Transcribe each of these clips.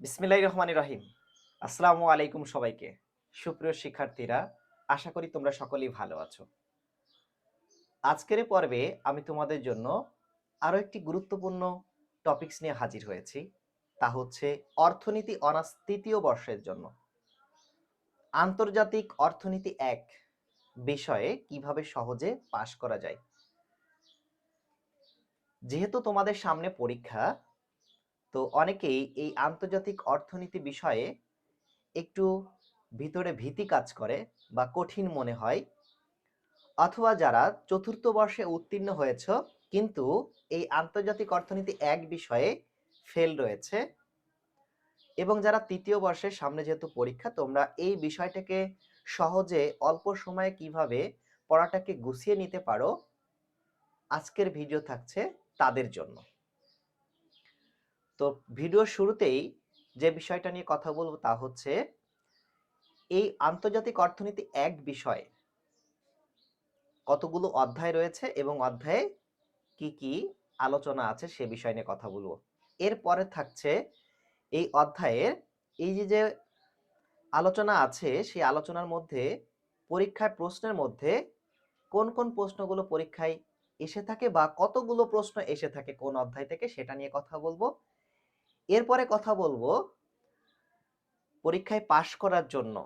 বিসমিল্লাহির রহমানির রহিম। আসসালামু আলাইকুম সবাইকে। সুপ্রিয় শিক্ষার্থীরা, আশা করি তোমরা সকলেই ভালো আছো। আজকের পর্বে আমি তোমাদের জন্য আরও একটি গুরুত্বপূর্ণ টপিকস নিয়ে হাজির হয়েছি। তা হচ্ছে অর্থনীতি অনার্স তৃতীয় বর্ষের জন্য। আন্তর্জাতিক অর্থনীতি এক বিষয়ে কীভাবে সহজে পাশ করা যায়। যেহেতু তোমাদের সামনে পরীক্ষা তো অনেকেই এই আন্তর্জাতিক অর্থনীতি বিষয়ে একটু ভিতরে ভীতি কাজ করে বা কঠিন মনে হয়। অথবা যারা চতুর্থ বর্ষে উত্তীর্ণ হয়েছ, কিন্তু এই আন্তর্জাতিক অর্থনীতি এক বিষয়ে ফেল রয়েছে এবং যারা তৃতীয় বর্ষের সামনে যেহেতু পরীক্ষা, তোমরা এই বিষয়টাকে সহজে অল্প সময়ে কীভাবে পড়াটাকে গুছিয়ে নিতে পারো, আজকের ভিডিও থাকছে তাদের জন্য। তো ভিডিওর শুরুতেই যে বিষয়টা নিয়ে কথা বলব তা হচ্ছে, এই আন্তর্জাতিক অর্থনীতি এক বিষয়ে। কতগুলো অধ্যায় রয়েছে এবং অধ্যায়ে কি কি আলোচনা আছে সে বিষয় নিয়ে কথা বলব। এরপরে থাকছে এই অধ্যায়ের এই যে যে আলোচনা আছে, সেই আলোচনার মধ্যে পরীক্ষায় প্রশ্নের মধ্যে কোন কোন প্রশ্নগুলো পরীক্ষায় এসে থাকে বা কতগুলো প্রশ্ন এসে থাকে কোন অধ্যায় থেকে সেটা নিয়ে কথা বলব। এরপরে কথা বলব পরীক্ষায় পাশ করার জন্য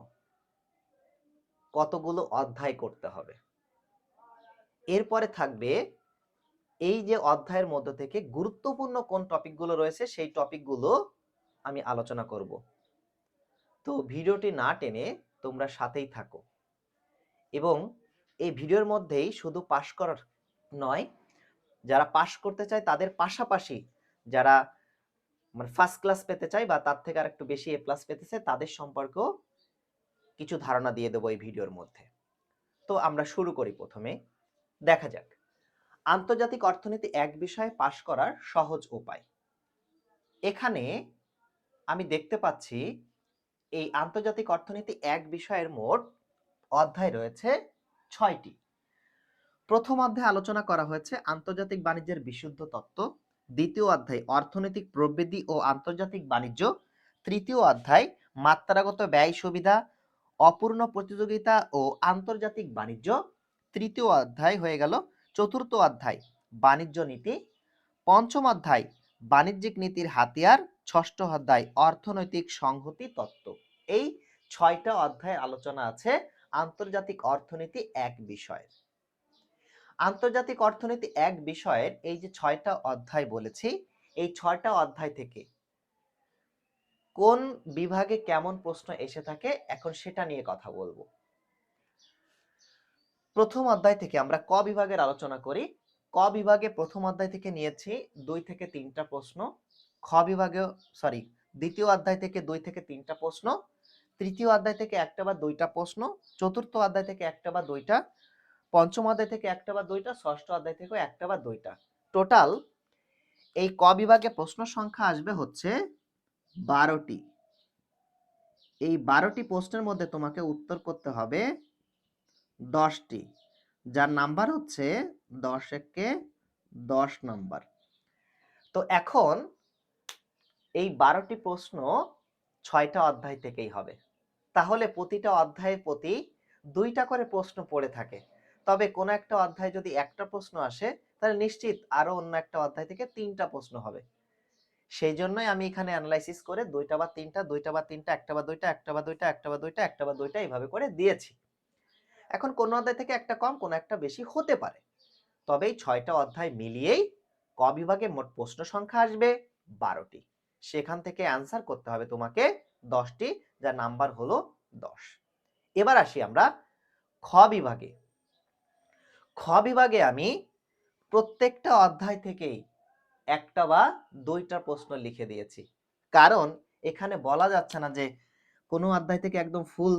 কতগুলো অধ্যায় করতে হবে। এরপরে থাকবে এই যে অধ্যায়ের মধ্য থেকে গুরুত্বপূর্ণ কোন টপিকগুলো রয়েছে সেই টপিকগুলো আমি আলোচনা করব। তো ভিডিওটি না টেনে তোমরা সাথেই থাকো। এবং এই ভিডিওর মধ্যেই শুধু পাশ করার নয়, যারা পাশ করতে চায় তাদের পাশাপাশি যারা মানে ফার্স্ট ক্লাস পেতে চাই বা তার থেকে আর একটু বেশি এ প্লাস পেতে চাই, তাদের সম্পর্কেও কিছু ধারণা দিয়ে দেবো এই ভিডিওর মধ্যে। তো আমরা শুরু করি প্রথমে। দেখা যাক। আন্তর্জাতিক অর্থনীতি এক বিষয়ে পাশ করার সহজ উপায়। এখানে আমি দেখতে পাচ্ছি, এই আন্তর্জাতিক অর্থনীতি এক বিষয়ের মোট অধ্যায় রয়েছে ছয়টি। প্রথম অধ্যায়ে আলোচনা করা হয়েছে আন্তর্জাতিক বাণিজ্যের বিশুদ্ধ তত্ত্ব। দ্বিতীয় অধ্যায়, অর্থনৈতিক প্রবৃদ্ধি ও আন্তর্জাতিক বাণিজ্য। তৃতীয় অধ্যায়, মাত্রাগত ব্যয় সুবিধা, অপূর্ণ প্রতিযোগিতা ও আন্তর্জাতিক বাণিজ্য। তৃতীয় অধ্যায় হয়ে গেল। চতুর্থ অধ্যায়, বাণিজ্য নীতি। পঞ্চম অধ্যায়, বাণিজ্যিক নীতির হাতিয়ার। ষষ্ঠ অধ্যায়, অর্থনৈতিক সংহতি তত্ত্ব। এই ছয়টা অধ্যায় আলোচনা আছে আন্তর্জাতিক অর্থনীতি এক বিষয়ের। আন্তর্জাতিক অর্থনীতি এক বিষয়ের এই যে ছয়টা অধ্যায় বলেছি, এই ছয়টা অধ্যায় থেকে কোন বিভাগে কেমন প্রশ্ন এসে থাকে এখন সেটা নিয়ে কথা বলব। প্রথম অধ্যায় থেকে আমরা ক বিভাগের আলোচনা করি। ক বিভাগে প্রথম অধ্যায় থেকে নিয়েছি, দুই থেকে তিনটা প্রশ্ন। খ বিভাগে সরি দ্বিতীয় অধ্যায় থেকে দুই থেকে তিনটা প্রশ্ন। তৃতীয় অধ্যায় থেকে একটা বা দুইটা প্রশ্ন। চতুর্থ অধ্যায় থেকে একটা বা দুইটা। পঞ্চম অধ্যায় থেকে একটা বা দুইটা, ষষ্ঠ অধ্যায় থেকে একটা বা দুইটা। টোটাল এই ক বিভাগে প্রশ্ন সংখ্যা আসবে হচ্ছে বারোটি। এই বারোটি প্রশ্নের মধ্যে তোমাকে উত্তর করতে হবে দশটি। যার নাম্বার হচ্ছে দশ দশ নাম্বার। তো এখন এই বারোটি প্রশ্ন ছয়টা অধ্যায় থেকেই হবে। তাহলে প্রতিটা অধ্যায়ের প্রতি দুইটা করে প্রশ্ন পড়ে থাকে। তবে কোন একটা অধ্যায় যদি একটা প্রশ্ন আসে, তাহলে নিশ্চিত আরও অন্য একটা অধ্যায় থেকে তিনটা প্রশ্ন হবে। সেই জন্যই আমি এখানে অ্যানালাইসিস করে দুইটা বা তিনটা, দুইটা বা তিনটা, একটা বা দুইটা, একটা বা দুইটা, একটা বা দুইটা, একটা বা দুইটা এইভাবে করে দিয়েছি। এখন কোন অধ্যায় থেকে একটা কম, কোন একটা বেশি হতে পারে। তবে এই ছয়টা অধ্যায় মিলিয়েই ক বিভাগে মোট প্রশ্ন সংখ্যা আসবে বারোটি। সেখান থেকে অ্যান্সার করতে হবে তোমাকে দশটি, যার নাম্বার হলো দশ। এবার আসি আমরা খ বিভাগে। খ বিভাগে আমি প্রত্যেকটা অধ্যায় থেকেই একটা বা দুইটা প্রশ্ন লিখে দিয়েছি। কারণ এখানে বলা যাচ্ছে না যে কোনো অধ্যায় থেকে একদম ফুল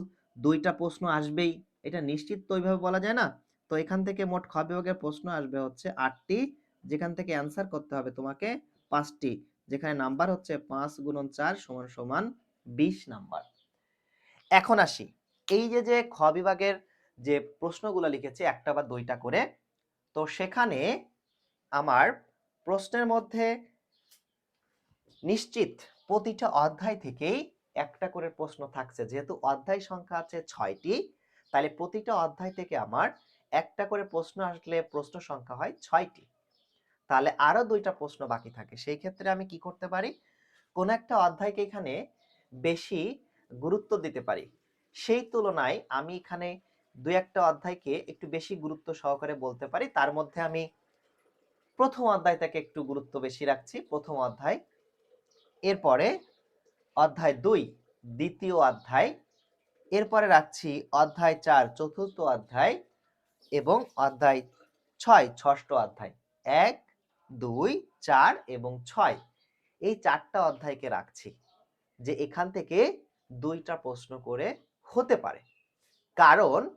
দুইটা প্রশ্ন আসবেই। এটা নিশ্চিত তো ওইভাবে বলা যায় না। তো এখান থেকে মোট খ বিভাগের প্রশ্ন আসবে হচ্ছে আটটি, যেখান থেকে অ্যান্সার করতে হবে তোমাকে পাঁচটি, যেখানে নাম্বার হচ্ছে পাঁচ গুণন চার সমান সমান বিশ নাম্বার এখন আসি। এই যে যে খ বিভাগের যে প্রশ্নগুলো লিখেছি একটা বা দুইটা করে। তো সেখানে আমার প্রশ্নের মধ্যে নিশ্চিত প্রতিটা অধ্যায় থেকেই একটা করে প্রশ্ন থাকছে। যেহেতু অধ্যায় সংখ্যা আছে ছয়টি, তাহলে প্রতিটা অধ্যায় থেকে আমার একটা করে প্রশ্ন আসলে প্রশ্ন সংখ্যা হয় ছয়টি। তাহলে আরও দুইটা প্রশ্ন বাকি থাকে। সেই ক্ষেত্রে আমি কি করতে পারি? কোন একটা অধ্যায়কে এখানে বেশি গুরুত্ব দিতে পারি। সেই তুলনায় আমি এখানে দুই একটা অধ্যায়কে একটু বেশি গুরুত্ব সহকারে বলতে পারি। তার মধ্যে আমি প্রথম অধ্যায়টাকে একটু গুরুত্ব বেশি রাখছি। প্রথম অধ্যায়। এরপরে অধ্যায় দুই, দ্বিতীয় অধ্যায়। এরপরে রাখছি অধ্যায় চার, চতুর্থ অধ্যায় এবং অধ্যায় ছয়, ষষ্ঠ অধ্যায়। এক, দুই, চার এবং ছয়। এই চারটা অধ্যায়কে রাখছি যে এখান থেকে দুইটা প্রশ্ন করে হতে পারে। কারণ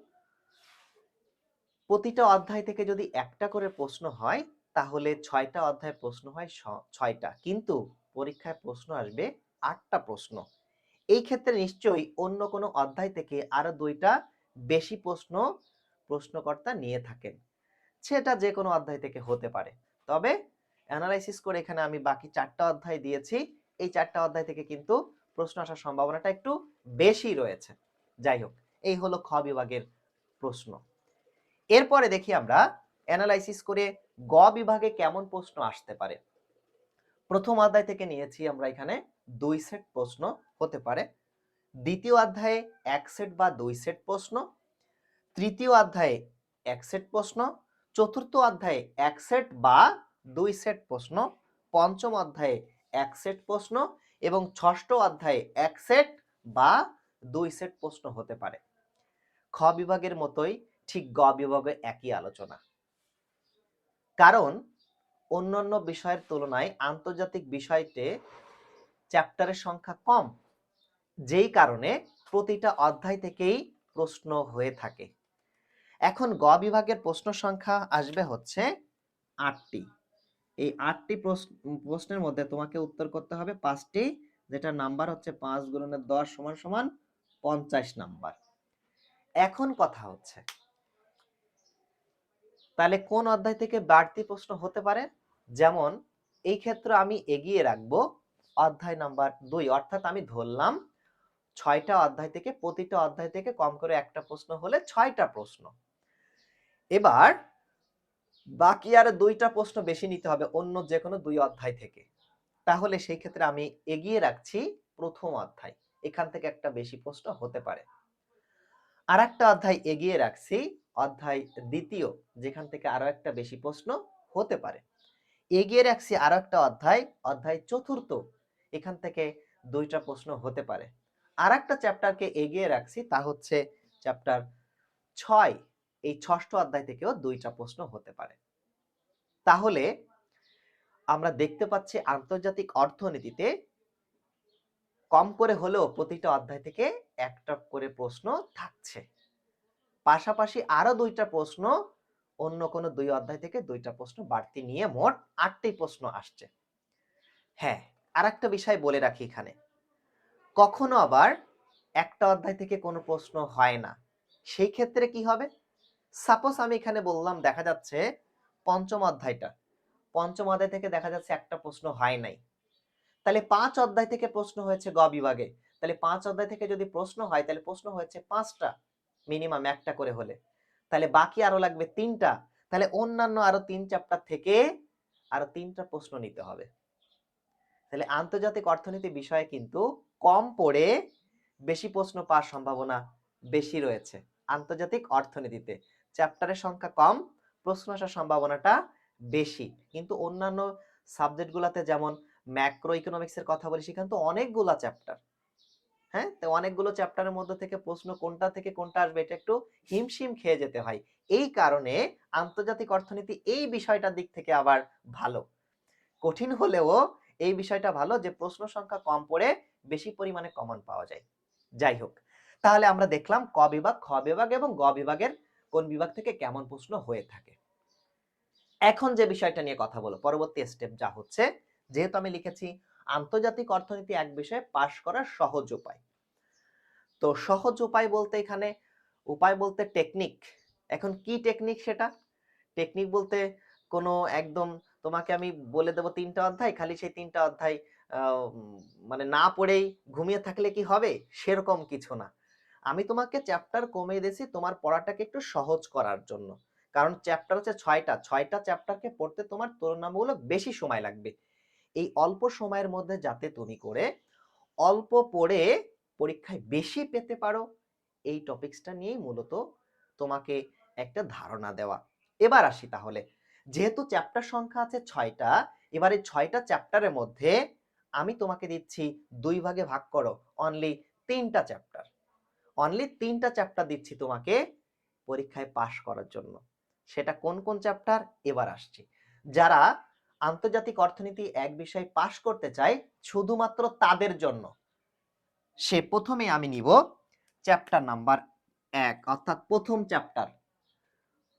প্রতিটা অধ্যায় থেকে যদি একটা করে প্রশ্ন হয়, তাহলে ছয়টা অধ্যায় প্রশ্ন হয় ছয়টা। কিন্তু পরীক্ষায় প্রশ্ন আসবে আটটা প্রশ্ন। এই ক্ষেত্রে নিশ্চয়ই অন্য কোনো অধ্যায় থেকে আরও দুইটা বেশি প্রশ্ন প্রশ্নকর্তা নিয়ে থাকেন। সেটা যে কোনো অধ্যায় থেকে হতে পারে। তবে অ্যানালাইসিস করে এখানে আমি বাকি চারটা অধ্যায় দিয়েছি। এই চারটা অধ্যায় থেকে কিন্তু প্রশ্ন আসার সম্ভাবনাটা একটু বেশি রয়েছে। যাই হোক, এই হলো খ বিভাগের প্রশ্ন। এরপরে দেখি আমরা অ্যানালাইসিস করে গ বিভাগে কেমন প্রশ্ন আসতে পারে। প্রথম অধ্যায় থেকে নিয়েছি আমরা এখানে দুই সেট প্রশ্ন হতে পারে। দ্বিতীয় অধ্যায়ে এক সেট বা দুই সেট প্রশ্ন। তৃতীয় অধ্যায়ে এক সেট প্রশ্ন। চতুর্থ অধ্যায়ে এক সেট বা দুই সেট প্রশ্ন। পঞ্চম অধ্যায়ে এক সেট প্রশ্ন এবং ষষ্ঠ অধ্যায়ে এক সেট বা দুই সেট প্রশ্ন হতে পারে। খ বিভাগের মতোই ঠিক গ বিভাগে একই আলোচনা। কারণ অন্যান্য বিষয়ের তুলনায় আন্তর্জাতিক বিষয়তে চ্যাপ্টারের সংখ্যা কম, যেই কারণে প্রতিটা অধ্যায় থেকেই প্রশ্ন হয়ে থাকে। এখন গ বিভাগের প্রশ্ন সংখ্যা আসবে হচ্ছে আটটি। এই আটটি প্রশ্ন- প্রশ্নের মধ্যে তোমাকে উত্তর করতে হবে পাঁচটি যেটা নাম্বার হচ্ছে পাঁচ গুণনের দশ সমান সমান পঞ্চাশ নাম্বার। এখন কথা হচ্ছে তাহলে কোন অধ্যায় থেকে বাড়তি প্রশ্ন হতে পারে? যেমন, এই ক্ষেত্রে আমি এগিয়ে রাখব অধ্যায় নাম্বার দুই, অর্থাৎ আমি ধরলাম ছয়টা অধ্যায় থেকে প্রতিটা অধ্যায় থেকে কম করে একটা প্রশ্ন হলে ছয়টা প্রশ্ন। এবার বাকি আর দুইটা প্রশ্ন বেশি নিতে হবে অন্য যে কোনো দুই অধ্যায় থেকে। তাহলে সেই ক্ষেত্রে আমি এগিয়ে রাখছি প্রথম অধ্যায়। এখান থেকে একটা বেশি প্রশ্ন হতে পারে। আর একটা অধ্যায় এগিয়ে রাখছি অধ্যায় দ্বিতীয়, যেখান থেকে আরও একটা বেশি প্রশ্ন হতে পারে। এগিয়ে রাখছি আরও একটা অধ্যায় অধ্যায় চতুর্থ, এখান থেকে দুইটা প্রশ্ন হতে পারে। আর একটা চ্যাপ্টারকে এগিয়ে রাখছি তা হচ্ছে চ্যাপ্টার ছয়, এই ষষ্ঠ অধ্যায় থেকেও দুইটা প্রশ্ন হতে পারে। তাহলে আমরা দেখতে পাচ্ছি আন্তর্জাতিক অর্থনীতিতে কম করে হলেও প্রতিটা অধ্যায় থেকে একটা করে প্রশ্ন থাকছে। পাশাপাশি আরও দুইটা প্রশ্ন, অন্য কোনো দুই অধ্যায় থেকে দুইটা প্রশ্ন বাড়তি নিয়ে মোট আটটি প্রশ্ন আসছে। হ্যাঁ আর একটা বিষয় বলে রাখি এখানে। কখনো আবার একটা অধ্যায় থেকে কোনো প্রশ্ন হয় না। সেই ক্ষেত্রে কি হবে? সাপোজ আমি এখানে বললাম, দেখা যাচ্ছে পঞ্চম অধ্যায়টা। পঞ্চম অধ্যায় থেকে দেখা যাচ্ছে একটা প্রশ্ন হয় নাই। তাহলে পাঁচ অধ্যায় থেকে প্রশ্ন হয়েছে গ বিভাগে। তাহলে পাঁচ অধ্যায় থেকে যদি প্রশ্ন হয়, তাহলে প্রশ্ন হয়েছে পাঁচটা। মিনিমাম একটা করে হলে। তাহলে বাকি আরও লাগবে তিনটা, তাহলে অন্যান্য আরও তিন চ্যাপ্টার থেকে আরও তিনটা প্রশ্ন নিতে হবে। তাহলে আন্তর্জাতিক অর্থনীতি বিষয়ে কিন্তু কম পড়ে বেশি প্রশ্ন পাওয়ার সম্ভাবনা বেশি রয়েছে আন্তর্জাতিক অর্থনীতিতে। চ্যাপ্টারের সংখ্যা কম, প্রশ্ন আসার সম্ভাবনাটা বেশি। কিন্তু অন্যান্য সাবজেক্টগুলোতে যেমন ম্যাক্রো ইকোনমিক্সের কথা বলি, সেখানে তো অনেকগুলা চ্যাপ্টার হ্যাঁ? তো অনেকগুলো চ্যাপ্টারের মধ্যে থেকে প্রশ্ন কোনটা থেকে কোনটা আসবে এটা একটু হিমশিম খেয়ে যেতে হয়। এই কারণে আন্তর্জাতিক অর্থনীতি এই বিষয়টার দিক থেকে আবার ভালো। কঠিন হলেও এই বিষয়টা ভালো যে প্রশ্ন সংখ্যা কম পড়ে বেশি পরিমাণে কমন পাওয়া যায়। যাই হোক, তাহলে আমরা দেখলাম ক বিভাগ, খ বিভাগ এবং গ বিভাগের কোন বিভাগ থেকে কেমন প্রশ্ন হয়ে থাকে। এখন যে বিষয়টা নিয়ে কথা বলো পরবর্তী স্টেপ যা হচ্ছে, যেহেতু আমি লিখেছি আন্তর্জাতিক অর্থনীতি এক বিষয়ে পাশ করার সহজ উপায়। তো সহজ উপায় বলতে এখানে, উপায় বলতে টেকনিক এখন কি টেকনিক সেটা? টেকনিক বলতে কোনো একদম তোমাকে আমি বলে দেবো তিনটা অধ্যায়, খালি সেই তিনটা অধ্যায় মানে না পড়েই ঘুমিয়ে থাকলে কি হবে? সেরকম কিছু না। আমি তোমাকে চ্যাপ্টার কমিয়ে দিয়েছি তোমার পড়াটাকে একটু সহজ করার জন্য। কারণ চ্যাপ্টার হচ্ছে ছয়টা ছয়টা চ্যাপ্টারকে পড়তে তোমার তুলনামূলক বেশি সময় লাগবে। এই অল্প সময়ের মধ্যে যাতে তুমি করে অল্প পড়ে পরীক্ষায় বেশি পেতে পারো। এই টপিকসটা নিয়েই মূলত তোমাকে একটা ধারণা দেওয়া। এবার আসি তাহলে। যেহেতু চ্যাপ্টার সংখ্যা আছে ছয়টা, এবার এই ছয়টা চ্যাপ্টারের মধ্যে আমি তোমাকে দিচ্ছি দুই ভাগে ভাগ করো। অনলি তিনটা চ্যাপ্টার অনলি তিনটা চ্যাপ্টার দিচ্ছি তোমাকে পরীক্ষায় পাশ করার জন্য। সেটা কোন কোন চ্যাপ্টার এবার আসছি। যারা আন্তর্জাতিক অর্থনীতি এক বিষয় পাশ করতে চায় শুধুমাত্র তাদের জন্য। সে প্রথমে আমি নিব চ্যাপ্টার নাম্বার এক, অর্থাৎ প্রথম চ্যাপ্টার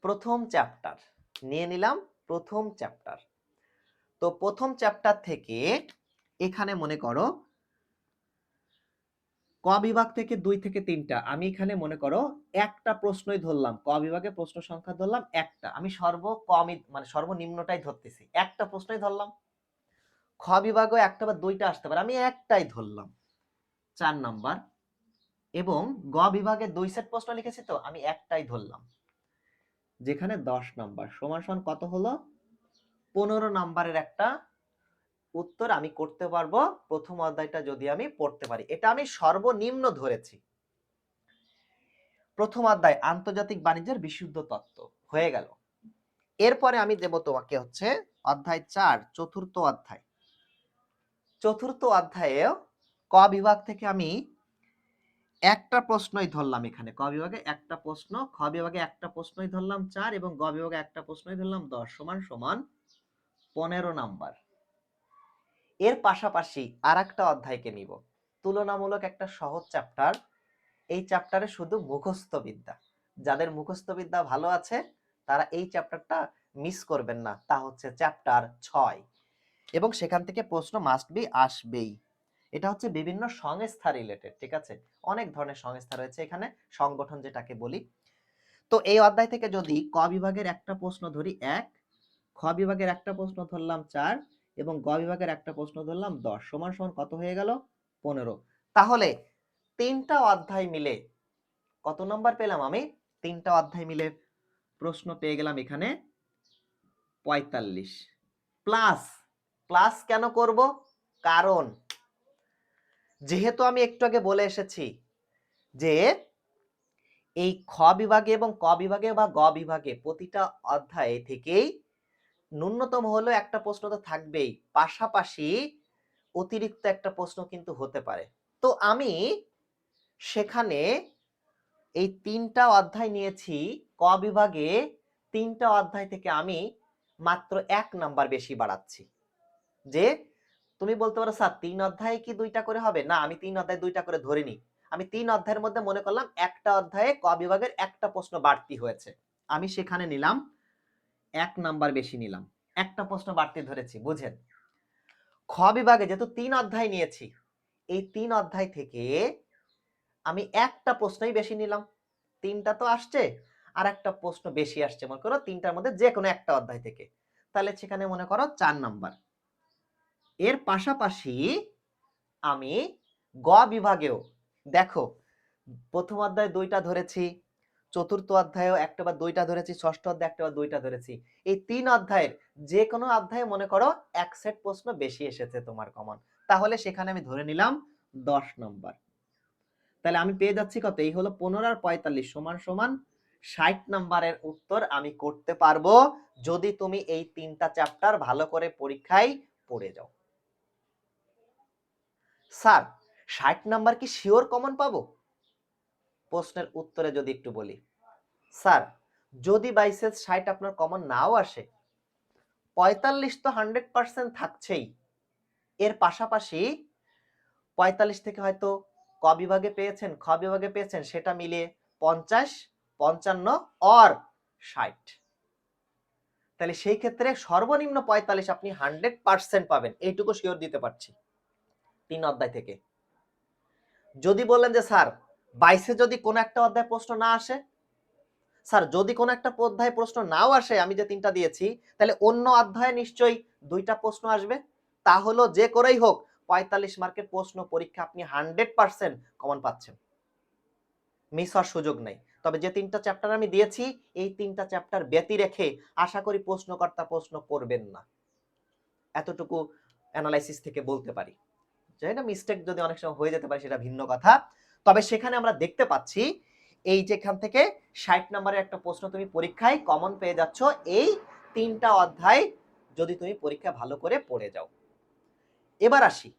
প্রথম চ্যাপ্টার নিয়ে নিলাম প্রথম চ্যাপ্টার তো প্রথম চ্যাপ্টার থেকে এখানে মনে করো ক বিভাগ থেকে দুই থেকে তিনটা। আমি এখানে মনে করো একটা প্রশ্নই ধরলাম। ক বিভাগে প্রশ্ন সংখ্যা ধরলাম একটা। আমি সর্ব কমই মানে সর্বনিম্নটাই ধরতেছি। একটা প্রশ্নই ধরলাম। খ বিভাগও একটা বা দুইটা আসতে পারে। আমি একটাই ধরলাম। চার নাম্বার। এবং গ বিভাগে দুই সেট প্রশ্ন লিখেছি তো, আমি একটাই ধরলাম। যেখানে দশ নাম্বার। সমান সমান কত হলো? পনেরো নাম্বারের একটা উত্তর আমি করতে পারব। প্রথম অধ্যায়টা যদি আমি পড়তে পারি। এটা আমি সর্বনিম্ন ধরেছি। প্রথম অধ্যায়, আন্তর্জাতিক বাণিজ্যের বিশুদ্ধ তত্ত্ব। হয়ে গেল। এরপরে আমি দেব তোমাকে হচ্ছে অধ্যায় চার, চতুর্থ অধ্যায়। চতুর্থ অধ্যায়ে ক বিভাগ থেকে আমি একটা প্রশ্নই ধরলাম এখানে। ক বিভাগে একটা প্রশ্ন, খ বিভাগে একটা প্রশ্নই ধরলাম চার এবং গ বিভাগে একটা প্রশ্নই ধরলাম দশ সমান সমান পনেরো নাম্বার। এর পাশাপাশি আর একটা অধ্যায়কে নিব। তুলনামূলক একটা সহজ চ্যাপ্টার এই চ্যাপ্টারে শুধু মুখস্থবিদ্যা যাদের মুখস্থবিদ্যা ভালো আছে, তারা এই চ্যাপ্টারটা মিস করবেন না। তা হচ্ছে চ্যাপ্টার ছয়। এবং সেখান থেকে প্রশ্ন মাস্ট বি আসবেই। এটা হচ্ছে বিভিন্ন সংস্থা রিলেটেড ঠিক আছে? অনেক ধরনের সংস্থা রয়েছে এখানে, সংগঠন যেটাকে বলি। তো এই অধ্যায় থেকে যদি ক বিভাগের একটা প্রশ্ন ধরি, এক। খ বিভাগের একটা প্রশ্ন ধরলাম, চার। এবং গ বিভাগের একটা প্রশ্ন ধরলাম, দশ সমান সমান কত হয়ে গেল? পনেরো। তাহলে তিনটা অধ্যায় মিলে কত নম্বর পেলাম আমি? তিনটা অধ্যায় মিলে প্রশ্ন পেয়ে গেলাম এখানে পঁয়তাল্লিশ। প্লাস প্লাস কেন করব? কারণ যেহেতু আমি একটু আগে বলে এসেছি যে এই খ বিভাগে এবং ক বিভাগে বা গ বিভাগে প্রতিটা অধ্যায় থেকেই ন্যূনতম হলেও একটা প্রশ্ন তো থাকবেই। পাশাপাশি অতিরিক্ত একটা প্রশ্ন কিন্তু হতে পারে। তো আমি সেখানে এই তিনটা অধ্যায় নিয়েছি। ক বিভাগে তিনটা অধ্যায় থেকে আমি মাত্র এক নাম্বার বেশি বাড়াচ্ছি। যে তুমি বলতে পারো, স্যার, তিন অধ্যায়ে কি দুইটা করে হবে? না, আমি তিন অধ্যায় দুইটা করে ধরিনি। আমি তিন অধ্যায়ের মধ্যে মনে করলাম একটা অধ্যায়ে ক বিভাগের একটা প্রশ্ন বাড়তি হয়েছে। আমি সেখানে নিলাম এক নাম্বার বেশি নিলাম। একটা প্রশ্ন বাড়তি ধরেছি, বুঝেন? খ বিভাগে যেহেতু তিন অধ্যায় নিয়েছি, এই তিন অধ্যায় থেকে আমি একটা প্রশ্নই বেশি নিলাম। তিনটা তো আসছে, আর একটা প্রশ্ন বেশি আসছে, মনে করো তিনটার মধ্যে যে কোনো একটা অধ্যায় থেকে। তাহলে সেখানে মনে করো চার নাম্বার। এর পাশাপাশি আমি গ বিভাগেও, দেখো, প্রথম অধ্যায় দুইটা ধরেছি চতুর্থ অধ্যায়েও একটা বা দুইটা ধরেছি, ষষ্ঠ অধ্যায় একটা বা দুইটা ধরেছি। এই তিন অধ্যায়ের যে কোনো অধ্যায়ে মনে করো এক সেট প্রশ্ন বেশি এসেছে তোমার কমন তাহলে সেখানে আমি ধরে নিলাম দশ নম্বর। তাহলে আমি পেয়ে যাচ্ছি কত? এই হলো পনেরো আর পঁয়তাল্লিশ সমান সমান ষাট নাম্বারের উত্তর আমি করতে পারব যদি তুমি এই তিনটা চ্যাপ্টার ভালো করে পরীক্ষায় পড়ে যাও। স্যার, ষাট নাম্বার কি শিওর কমন পাবো? প্রশ্নের উত্তরে যদি একটু বলি। স্যার, যদি বাইসেন্স ষাট আপনার কমন নাও আসে, পঁয়তাল্লিশ তো হান্ড্রেড পার্সেন্ট থাকছেই। এর পাশাপাশি পঁয়তাল্লিশ থেকে হয়তো ক বিভাগে পেয়েছেন, খ বিভাগে পেয়েছেন, সেটা মিলিয়ে পঞ্চাশ, পঞ্চান্ন অর ষাট। তাহলে সেই ক্ষেত্রে সর্বনিম্ন পঁয়তাল্লিশ আপনি হান্ড্রেড পার্সেন্ট পাবেন, এইটুকু শিওর দিতে পারছি তিন অধ্যায় থেকে। যদি বললেন যে, স্যার বাইশে যদি কোনো একটা অধ্যায় প্রশ্ন না আসে স্যার, যদি কোনো একটা অধ্যায় প্রশ্ন নাও আসে, আমি যে তিনটা দিয়েছি, তাহলে অন্য অধ্যায়ে নিশ্চয়ই দুইটা প্রশ্ন আসবে। তা হলো যে করেই হোক, পঁয়তাল্লিশ মার্কের প্রশ্ন পরীক্ষা আপনি হান্ড্রেড পার্সেন্ট কমন পাচ্ছেন। মিস হওয়ার সুযোগ নেই। তবে যে তিনটা চ্যাপ্টার আমি দিয়েছি, এই তিনটা চ্যাপ্টার ব্যতি রেখে আশা করি প্রশ্নকর্তা প্রশ্ন করবেন না। এতটুকু অ্যানালাইসিস থেকে বলতে পারি। যেটা মিস্টেক যদি অনেক সময় হয়ে যেতে পারে, সেটা ভিন্ন কথা। তবে সেখানে আমরা দেখতে পাচ্ছি এই যেখান থেকে ষাট নম্বরের একটা প্রশ্ন তুমি পরীক্ষায় কমন পেয়ে যাচ্ছ, এই তিনটা অধ্যায় যদি তুমি পরীক্ষা ভালো করে পড়ে যাও। এবার আসি।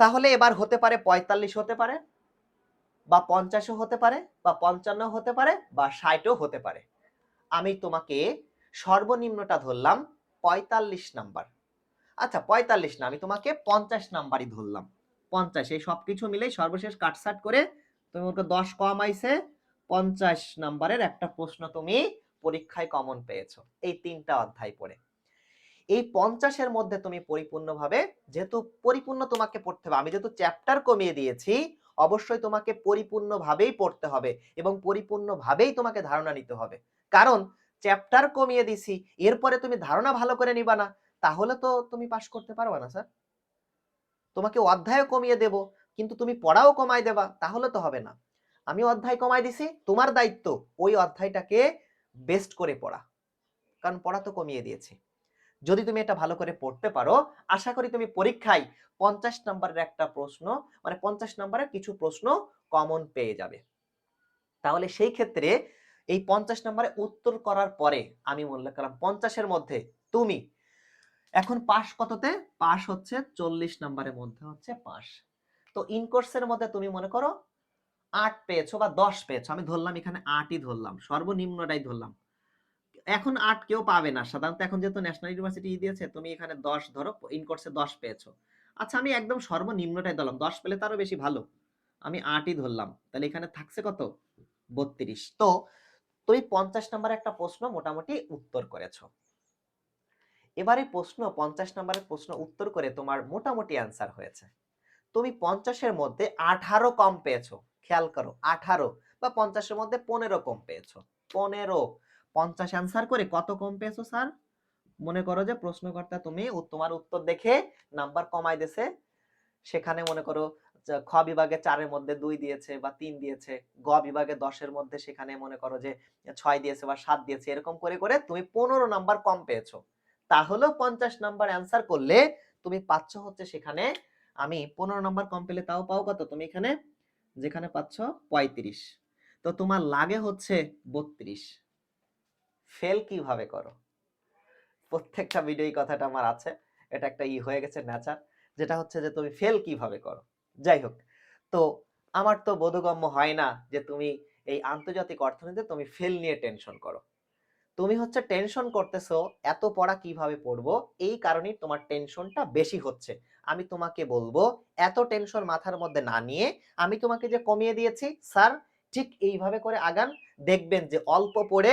তাহলে এবার হতে পারে পঁয়তাল্লিশ হতে পারে, বা পঞ্চাশও হতে পারে, বা পঞ্চান্ন হতে পারে, বা ষাটও হতে পারে। আমি তোমাকে সর্বনিম্নটা ধরলাম পঁয়তাল্লিশ নাম্বার। আচ্ছা পঁয়তাল্লিশ না, আমি তোমাকে পঞ্চাশ নাম্বারই ধরলাম। পঞ্চাশ, এই সব কিছু মিলেই সর্বশেষ কাটসাট করে তুমি ওকে দশ কম আইছে পঞ্চাশ নাম্বারের একটা প্রশ্ন তুমি পরীক্ষায় কমন পেয়েছ, এই তিনটা অধ্যায় পড়ে। এই পঞ্চাশের মধ্যে তুমি পরিপূর্ণভাবে, যেহেতু পরিপূর্ণ তোমাকে পড়তে হবে, আমি যেহেতু চ্যাপ্টার কমিয়ে দিয়েছি, অবশ্যই তোমাকে পরিপূর্ণভাবেই পড়তে হবে এবং পরিপূর্ণভাবেই তোমাকে ধারণা নিতে হবে। কারণ চ্যাপ্টার কমিয়ে দিছি, এরপরে তুমি ধারণা ভালো করে নিবা না, তাহলে তো তুমি পাশ করতে পারবে না স্যার তোমাকে অধ্যায়ও কমিয়ে দেব কিন্তু তুমি পড়াও কমাই দেবা, তাহলে তো হবে না। আমি অধ্যায় কমাই দিছি, তোমার দায়িত্ব ওই অধ্যায়টাকে বেস্ট করে পড়া। কারণ পড়া তো কমিয়ে দিয়েছি। যদি তুমি এটা ভালো করে পড়তে পারো, আশা করি তুমি পরীক্ষায় পঞ্চাশ নাম্বারের একটা প্রশ্ন মানে পঞ্চাশ নাম্বারের কিছু প্রশ্ন কমন পেয়ে যাবে। তাহলে সেই ক্ষেত্রে এই পঞ্চাশ নাম্বারে উত্তর করার পরে আমি মনে করলাম পঞ্চাশের মধ্যে তুমি, এখন পাস কততে? পাস হচ্ছে চল্লিশ নাম্বারের মধ্যে হচ্ছে পাস তো ইনকোর্সের মধ্যে তুমি মনে করো আট পেয়েছ বা দশ পেয়েছ। আমি ধরলাম এখানে আটই ধরলাম, সর্বনিম্নটাই ধরলাম। এখন আট কেউ পাবে না। সাধারণত এখন যেহেতু ন্যাশনাল ইউনিভার্সিটি দিয়েছে, তুমি এখানে দশ ধরো ইনকোর্সে দশ পেয়েছ। আচ্ছা আমি একদম সর্বনিম্নটাই ধরলাম, দশ পেলে তারও বেশি ভালো। আমি আটই ধরলাম, তাহলে এখানে থাকছে কত? বত্রিশ। তো তুমি পঞ্চাশ নাম্বার একটা প্রশ্ন মোটামুটি উত্তর করেছ। এবারে প্রশ্ন, পঞ্চাশ নাম্বারের প্রশ্ন উত্তর করে তোমার মোটামুটি অ্যান্সার হয়েছে। তুমি পঞ্চাশের মধ্যে আঠারো কম পেয়েছ। খেয়াল করো, আঠারো বা পঞ্চাশের মধ্যে পনেরো কম পেয়েছ, পনেরো। পঞ্চাশ অ্যান্সার করে কত কম পেয়েছ স্যার মনে করো যে প্রশ্নকর্তা তুমি তোমার উত্তর দেখে নাম্বার কমাই দিয়েছে। সেখানে মনে করো খ বিভাগে চারের মধ্যে দুই দিয়েছে বা তিন দিয়েছে, গ বিভাগে দশের মধ্যে সেখানে মনে করো যে ছয় দিয়েছে বা সাত দিয়েছে, এরকম করে করে তুমি পনেরো নাম্বার কম পেয়েছ। তাহলেও পঞ্চাশ নাম্বার অ্যান্সার করলে তুমি পাচ্ছ হচ্ছে সেখানে আমি পনেরো নম্বর কম পেলে তাও পাও কত? তুমি এখানে, যেখানে পাচ্ছ পঁয়ত্রিশ। তো তোমার লাগে হচ্ছে বত্রিশ। ফেল কীভাবে করো? প্রত্যেকটা ভিডিও কথাটা আমার আছে। এটা একটা ই হয়ে গেছে ন্যাচার যেটা হচ্ছে যে তুমি ফেল কীভাবে করো? যাই হোক, তো আমার তো বোধগম্য হয় না যে তুমি এই আন্তর্জাতিক অর্থনীতিতে তুমি ফেল নিয়ে টেনশন করো। তুমি হচ্ছে টেনশন করতেছো, এত পড়া কীভাবে পড়ব? এই কারণেই তোমার টেনশনটা বেশি হচ্ছে। আমি তোমাকে বলব, এত টেনশন মাথার মধ্যে না নিয়ে আমি তোমাকে যে কমিয়ে দিয়েছি, স্যার, ঠিক এইভাবে করে আগান, দেখবেন যে অল্প পড়ে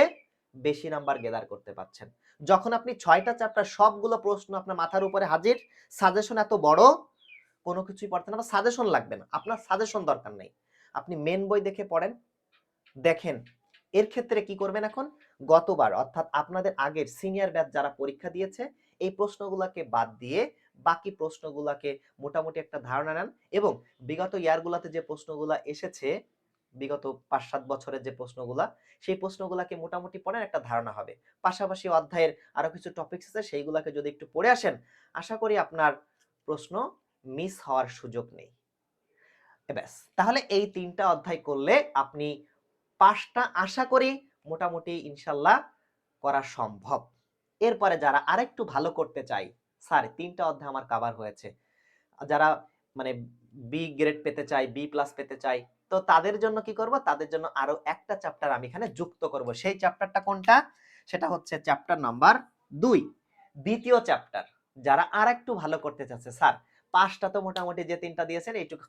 বেশি নাম্বার গেদার করতে পারছেন। যখন আপনি ছয়টা চ্যাপ্টার সবগুলো প্রশ্ন আপনার মাথার উপরে হাজির সাজেশন এত বড়, কোনো কিছুই পড়তে না সাজেশন লাগবে না, আপনার সাজেশন দরকার নেই। আপনি মেন বই দেখে পড়েন, দেখেন, এর ক্ষেত্রে কি করবেন এখন? গতবার, অর্থাৎ আপনাদের আগের সিনিয়র ব্যাচ যারা পরীক্ষা দিয়েছে, এই প্রশ্নগুলোকে বাদ দিয়ে বাকি প্রশ্নগুলোকে মোটামুটি একটা ধারণা নেন এবং বিগত ইয়ারগুলোতে যে প্রশ্নগুলো এসেছে, বিগত পাঁচ সাত বছরের যে প্রশ্নগুলা, সেই প্রশ্নগুলোকে মোটামুটি পড়েন একটা ধারণা হবে। পাশাপাশি অধ্যায়ের আরও কিছু টপিকস আছে, সেইগুলোকে যদি একটু পড়ে আসেন, আশা করি আপনার প্রশ্ন মিস হওয়ার সুযোগ নেই। ব্যাস। তাহলে এই তিনটা অধ্যায় করলে আপনি পাঁচটা আশা করি মোটামুটি ইনশাল্লাহ করা সম্ভব। এরপরে যারা আরেকটু ভালো করতে চাই স্যার তিনটা অধ্যায় আমার কাভার হয়েছে। যারা মানে বি গ্রেড পেতে চাই বি প্লাস পেতে চাই তো তাদের জন্য কি করব? তাদের জন্য আরও একটা চ্যাপ্টার আমি এখানে যুক্ত করব। সেই চ্যাপ্টারটা কোনটা? সেটা হচ্ছে চ্যাপ্টার নাম্বার দুই, দ্বিতীয় চ্যাপ্টার যারা আর একটু ভালো করতে চাচ্ছে, স্যার, পাঁচটা তো মোটামুটি যে তিনটা দিয়েছেন, এইটুকু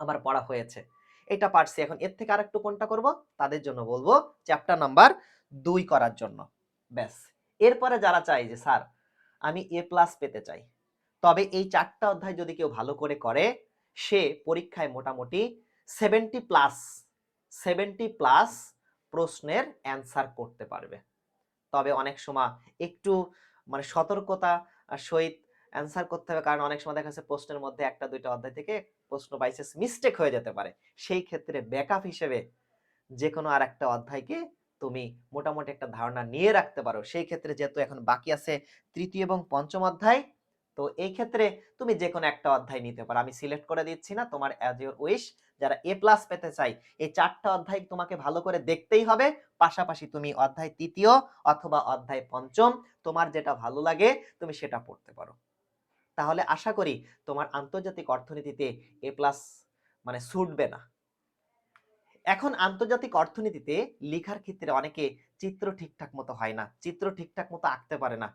আমার পড়া হয়েছে। এটা পারছি। এখন এর থেকে আরেকটু কোনটা করব? তাদের জন্য বলব চ্যাপ্টার নাম্বার দুই করার জন্য। ব্যাস। এরপরে যারা চাই যে, স্যার আমি এ প্লাস পেতে চাই। তবে এই চারটা অধ্যায় যদি কেউ ভালো করে করে, সে পরীক্ষায় মোটামুটি সেভেন্টি প্লাস সেভেন্টি প্লাস প্রশ্নের অ্যান্সার করতে পারবে। তবে অনেক সময় একটু মানে সতর্কতা সহিত অ্যান্সার করতে হবে, কারণ অনেক সময় দেখা যাচ্ছে প্রশ্নের মধ্যে একটা, দুইটা অধ্যায় থেকে প্রশ্ন বাইসেস মিস্টেক হয়ে যেতে পারে। সেই ক্ষেত্রে ব্যাকআপ হিসেবে যে কোনো আর একটা অধ্যায়কে তুমি মোটামুটি একটা ধারণা নিয়ে রাখতে পারো। সেই ক্ষেত্রে যেহেতু এখন বাকি আছে তৃতীয় এবং পঞ্চম অধ্যায়, তো এই ক্ষেত্রে তুমি যে কোনো একটা অধ্যায় নিতে পারো। আমি সিলেক্ট করে দিচ্ছি না, তোমার অ্যাজ ইউর উইশ যারা এ প্লাস পেতে চাই এই চারটা অধ্যায় তোমাকে ভালো করে দেখতেই হবে। পাশাপাশি তুমি অধ্যায় তৃতীয় অথবা অধ্যায় পঞ্চম, তোমার যেটা ভালো লাগে, তুমি সেটা পড়তে পারো। তাহলে আশা করি তোমার আন্তর্জাতিক অর্থনীতিতে এ প্লাস মানে ছুটবে না। এখন আন্তর্জাতিক অর্থনীতিতে লেখার ক্ষেত্রে অনেকে চিত্র ঠিকঠাক মতো হয় না, চিত্র ঠিকঠাক মতো আঁকতে পারে না।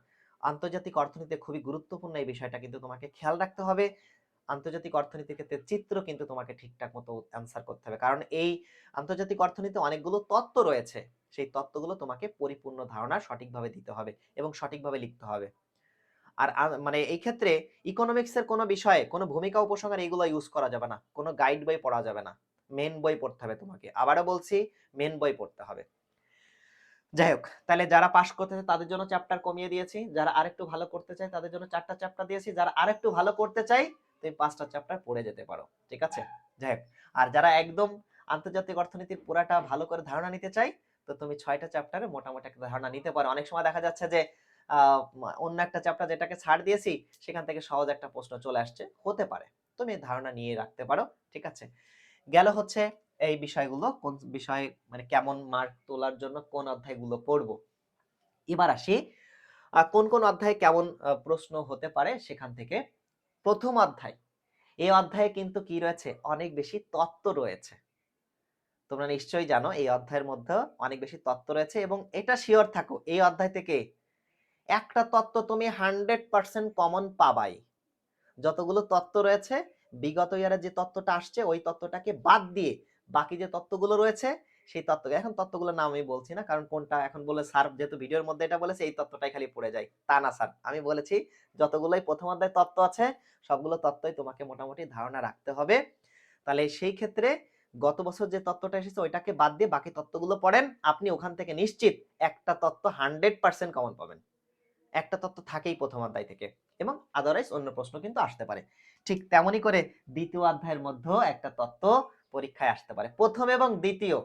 আন্তর্জাতিক অর্থনীতিতে খুবই গুরুত্বপূর্ণ এই বিষয়টা কিন্তু তোমাকে খেয়াল রাখতে হবে। আন্তর্জাতিক অর্থনীতির ক্ষেত্রে চিত্র কিন্তু তোমাকে ঠিকঠাক মতো অ্যান্সার করতে হবে। কারণ এই আন্তর্জাতিক অর্থনীতিতে অনেকগুলো তত্ত্ব রয়েছে, সেই তত্ত্বগুলো তোমাকে পরিপূর্ণ ধারণা সঠিকভাবে দিতে হবে এবং সঠিকভাবে লিখতে হবে। আর মানে এই ক্ষেত্রে ইকোনমিক্সের কোনো বিষয়ে, কোনো ভূমিকা উপসংহার এগুলো ইউজ করা যাবে না, কোনো গাইড বই পড়া যাবে না। মেন বই পড়তে হবে তোমাকে। আবারও বলছি মেন বই পড়তে হবে। যাই হোক তাহলে যারা পাশ করতে চায় তাদের জন্য চ্যাপ্টার কমিয়ে দিয়েছি। যারা আরেকটু ভালো করতে চায় তাদের জন্য চারটা চ্যাপ্টার দিয়েছি। যারা আরেকটু ভালো করতে চাই তুমি পাঁচটা চ্যাপ্টার পড়ে যেতে পারো। ঠিক আছে? যাই হোক আর যারা একদম আন্তর্জাতিক অর্থনীতির পুরাটা ভালো করে ধারণা নিতে চাই তো তুমি ছয়টা চ্যাপ্টারে মোটামুটি একটা ধারণা নিতে পারো। অনেক সময় দেখা যাচ্ছে যে অন্য একটা চ্যাপ্টার যেটাকে ছাড় দিয়েছি, সেখান থেকে সহজ একটা প্রশ্ন চলে আসছে। হতে পারে। তুমি ধারণা নিয়ে রাখতে পারো। ঠিক আছে? গেল হচ্ছে এই বিষয়গুলো, কোন বিষয় মানে কেমন মার্ক তোলার জন্য কোন অধ্যায়গুলো পড়ব। এবার আসি কোন কোন অধ্যায়ে কেমন প্রশ্ন হতে পারে সেখান থেকে। প্রথম অধ্যায়, এই অধ্যায়ে কিন্তু কি রয়েছে? অনেক বেশি তত্ত্ব রয়েছে। তোমরা নিশ্চয়ই জানো এই অধ্যায়ের মধ্যে অনেক বেশি তত্ত্ব রয়েছে এবং এটা শিওর থাকো, এই অধ্যায় থেকে একটা তত্ত্ব তুমি হান্ড্রেড পার্সেন্ট কমন পাবাই। যতগুলো তত্ত্ব রয়েছে বিগত ইয়ারে যে তত্ত্বটা আসছে, ওই তত্ত্বটাকে বাদ দিয়ে বাকি যে তত্ত্বগুলো রয়েছে, সেই তত্ত্ব, এখন তত্ত্বগুলোর নাম আমি বলছি না, কারণ কোনটা এখন বলে স্যার যেহেতু ভিডিওর মধ্যে এটা বলেছে, এই তত্ত্বটাই খালি পড়ে যায়। তা না, স্যার। আমি বলেছি যতগুলোই প্রথম অধ্যায় তত্ত্ব আছে, সবগুলো তত্ত্বই তোমাকে মোটামুটি ধারণা রাখতে হবে। তাহলে সেই ক্ষেত্রে গত বছর যে তত্ত্বটা এসেছে, ওইটাকে বাদ দিয়ে বাকি তত্ত্বগুলো পড়েন। আপনি ওখান থেকে নিশ্চিত একটা তত্ত্ব হান্ড্রেড পার্সেন্ট কমন পাবেন। একটা তত্ত্ব থাকেই প্রথম অধ্যায় থেকে এবং আদারওয়াইজ অন্য প্রশ্ন কিন্তু আসতে পারে। ঠিক তেমনই করে দ্বিতীয় অধ্যায়ের মধ্যেও একটা তত্ত্ব পরীক্ষায় আসতে পারে। প্রথম এবং দ্বিতীয়,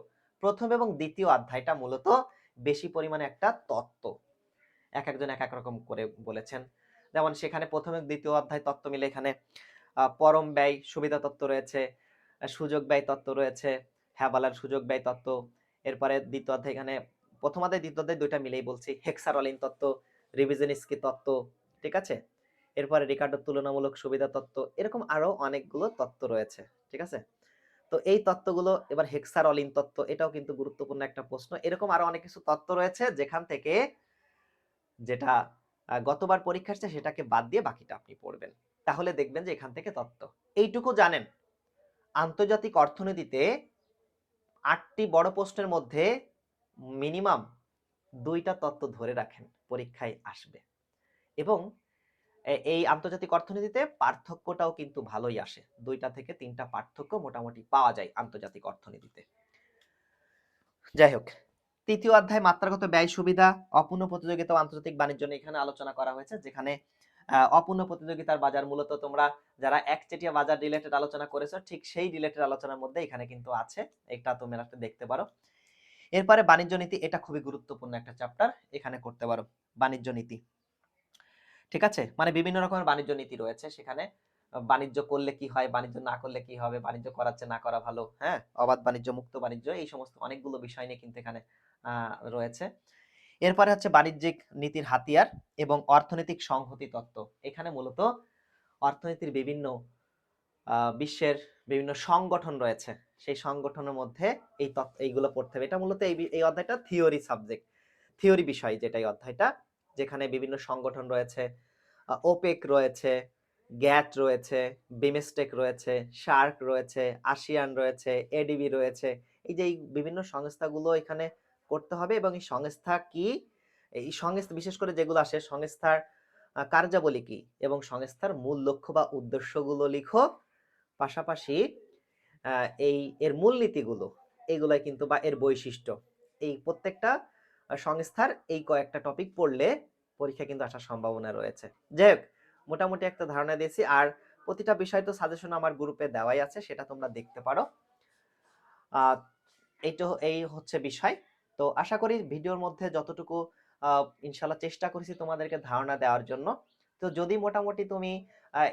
প্রথম এবং দ্বিতীয় অধ্যায়টা মূলত বেশি পরিমাণে একটা তত্ত্ব। এক একজন এক এক রকম করে বলেছেন। যেমন সেখানে প্রথম এবং দ্বিতীয় অধ্যায় তত্ত্ব মিলে এখানে পরম ব্যয় সুবিধা তত্ত্ব রয়েছে সুযোগ ব্যয় তত্ত্ব রয়েছে হ্যাবালার সুযোগ ব্যয় তত্ত্ব। এরপরে দ্বিতীয় অধ্যায় এখানে, প্রথম অধ্যায়, দ্বিতীয় অধ্যায় দুইটা মিলেই বলছি। হেক্সারলিন তত্ত্ব, রিভিশনিস্কি তত্ত্ব, ঠিক আছে? এরপরে রিকার্ডোর তুলনামূলক সুবিধা তত্ত্ব, এরকম আরও অনেকগুলো তত্ত্ব রয়েছে, ঠিক আছে? তো এই তত্ত্বগুলো, এবার হেক্সার অলিন তত্ত্ব, এটাও কিন্তু গুরুত্বপূর্ণ একটা প্রশ্ন। এরকম আরও অনেক কিছু তত্ত্ব রয়েছে যেখান থেকে যেটা গতবার পরীক্ষা আসছে সেটাকে বাদ দিয়ে বাকিটা আপনি পড়বেন। তাহলে দেখবেন যে এখান থেকে তত্ত্ব। এইটুকু জানেন, আন্তর্জাতিক অর্থনীতিতে আটটি বড় প্রশ্নের মধ্যে মিনিমাম দুইটা তত্ত্ব ধরে রাখেন, পরীক্ষায় আসবে। এবং এই আন্তর্জাতিক অর্থনীতিতে পার্থক্যটাও কিন্তু ভালোই আসে। দুইটা থেকে তিনটা পার্থক্য মোটামুটি পাওয়া যায় আন্তর্জাতিক অর্থনীতিতে। যাই হোক, তৃতীয় অধ্যায় মাত্রাগত ব্যয় সুবিধা, অপূর্ণ প্রতিযোগিতা আন্তর্জাতিক বাণিজ্য নিয়ে এখানে আলোচনা করা হয়েছে, যেখানে অপূর্ণ প্রতিযোগিতার বাজার মূলত তোমরা যারা একচেটিয়া বাজার রিলেটেড আলোচনা করেছ, ঠিক সেই রিলেটেড আলোচনার মধ্যে এখানে কিন্তু আছে। এটা তোমরা দেখতে পারো। এরপরে বাণিজ্য নীতি, এটা খুবই গুরুত্বপূর্ণ একটা চ্যাপ্টার এখানে করতে পারো। বাণিজ্য নীতি। ঠিক আছে? মানে বিভিন্ন রকমের বাণিজ্য নীতি রয়েছে সেখানে। বাণিজ্য করলে কি হয়? বাণিজ্য না করলে কি হবে? বাণিজ্য করাচ্ছে না করা ভালো? হ্যাঁ? অবাধ বাণিজ্য, মুক্ত বাণিজ্য এই সমস্ত অনেকগুলো বিষয় নিয়ে কিন্তু এখানে রয়েছে। এরপরে হচ্ছে বাণিজ্যিক নীতির হাতিয়ার এবং অর্থনৈতিক সংহতি তত্ত্ব। এখানে মূলত অর্থনীতির বিভিন্ন বিশ্বের বিভিন্ন সংগঠন রয়েছে। সেই সংগঠনের মধ্যে এই তত্ত্ব এইগুলো পড়তে হবে। এটা মূলত এই অধ্যায়টা থিওরি সাবজেক্ট থিওরি বিষয় যেটা এই অধ্যায়টা। যেখানে বিভিন্ন সংগঠন রয়েছে ওপেক রয়েছে গ্যাট রয়েছে বিমেস্টেক রয়েছে শার্ক রয়েছে আসিয়ান রয়েছে এডিবি রয়েছে। এই যে বিভিন্ন সংস্থাগুলো এখানে করতে হবে এবং এই সংস্থা কি? এই সংস্থা, বিশেষ করে যেগুলো আসে, সংস্থার কার্যাবলী কি? এবং সংস্থার মূল লক্ষ্য বা উদ্দেশ্যগুলো লিখো। পাশাপাশি এই এর মূলনীতিগুলো এইগুলাই কিন্তু বা এর বৈশিষ্ট্য। এই প্রত্যেকটা সংস্থার এই কয়েকটা টপিক পড়লে পরীক্ষা কিন্তু আসার সম্ভাবনা রয়েছে। যাই হোক মোটামুটি একটা ধারণা দিয়েছি। আর প্রতিটা বিষয় তো সাজেশন আমার গ্রুপে দেওয়াই আছে, সেটা তোমরা দেখতে পারো। এইটা, এই হচ্ছে বিষয়। তো আশা করি ভিডিওর মধ্যে যতটুকু ইনশাল্লাহ চেষ্টা করেছি তোমাদেরকে ধারণা দেওয়ার জন্য। তো যদি মোটামুটি তুমি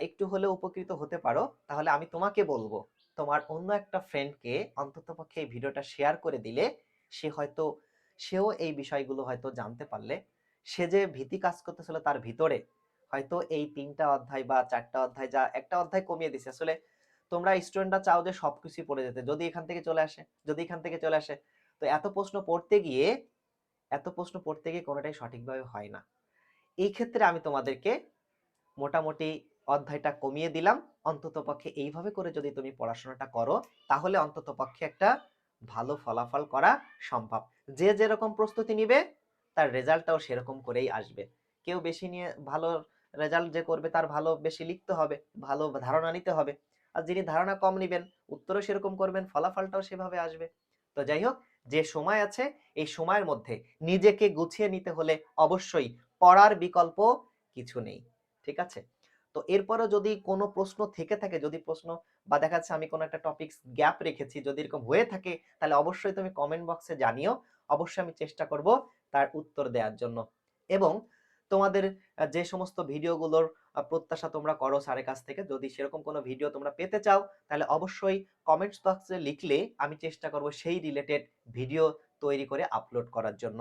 একটু হলেও উপকৃত হতে পারো, তাহলে আমি তোমাকে বলব, তোমার অন্য একটা ফ্রেন্ডকে অন্ততপক্ষে এই ভিডিওটা শেয়ার করে দিলে, সে হয়তো, সেও এই বিষয়গুলো হয়তো জানতে পারলে। সে যে ভীতি কাজ করতেছিল তার ভিতরে হয়তো এই তিনটা অধ্যায় বা চারটা অধ্যায় যা একটা অধ্যায় কমিয়ে দিছে। আসলে তোমরা স্টুডেন্টরা চাও যে সবকিছু পড়ে যেতে। যদি এখান থেকে চলে আসে, যদি এখান থেকে চলে আসে। তো এত প্রশ্ন পড়তে গিয়ে, এত প্রশ্ন পড়তে গিয়ে কোনোটাই সঠিকভাবে হয় না। এই ক্ষেত্রে আমি তোমাদেরকে মোটামুটি অধ্যায়টা কমিয়ে দিলাম। অন্তত পক্ষে এইভাবে করে যদি তুমি পড়াশোনাটা করো, তাহলে অন্তত পক্ষে একটা ভালো ফলাফল করা সম্ভব। যে যেরকম প্রস্তুতি নিবে তার রেজাল্টটাও সেরকম করেই আসবে। কেউ বেশি নিয়ে ভালো রেজাল্ট যে করবে তার ভালো বেশি লিখতে হবে, ভালো ধারণা নিতে হবে। আর যিনি ধারণা কম নেবেন, উত্তরও সেরকম করবেন, ফলাফলটাও সেভাবে আসবে। তো যাই হোক, যে সময় আছে, এই সময়ের মধ্যে নিজেকে গুছিয়ে নিতে হলে অবশ্যই পড়ার বিকল্প কিছু নেই। ঠিক আছে? তো এরপরও যদি কোনো প্রশ্ন থেকে থাকে, যদি প্রশ্ন বা দেখা যাচ্ছে আমি কোনো একটা টপিক গ্যাপ রেখেছি, যদি এরকম হয়ে থাকে, তাহলে অবশ্যই তুমি কমেন্ট বক্সে জানিও। অবশ্যই আমি চেষ্টা করব তার উত্তর দেওয়ার জন্য। এবং তোমাদের যে সমস্ত ভিডিওগুলোর প্রত্যাশা তোমরা করো স্যারের কাছ থেকে, যদি সেরকম কোনো ভিডিও তোমরা পেতে চাও, তাহলে অবশ্যই কমেন্টস বক্সে লিখলে আমি চেষ্টা করব সেই রিলেটেড ভিডিও তৈরি করে আপলোড করার জন্য।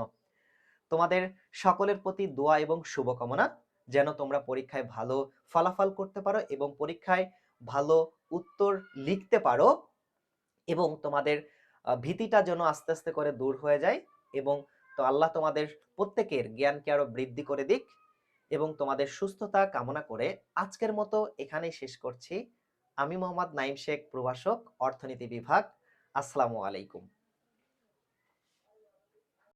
তোমাদের সকলের প্রতি দোয়া এবং শুভকামনা, যেন তোমরা পরীক্ষায় ভালো ফলাফল করতে পারো এবং পরীক্ষায় ভালো উত্তর লিখতে পারো এবং তোমাদের ভীতিটা যেন আস্তে আস্তে করে দূর হয়ে যায় এবং তো আল্লাহ তোমাদের প্রত্যেকের জ্ঞানকে আরও বৃদ্ধি করে দিক এবং তোমাদের সুস্থতা কামনা করে আজকের মতো এখানেই শেষ করছি। আমি মোহাম্মদ নাইম শেখ, প্রভাষক, অর্থনীতি বিভাগ। আসসালামু আলাইকুম।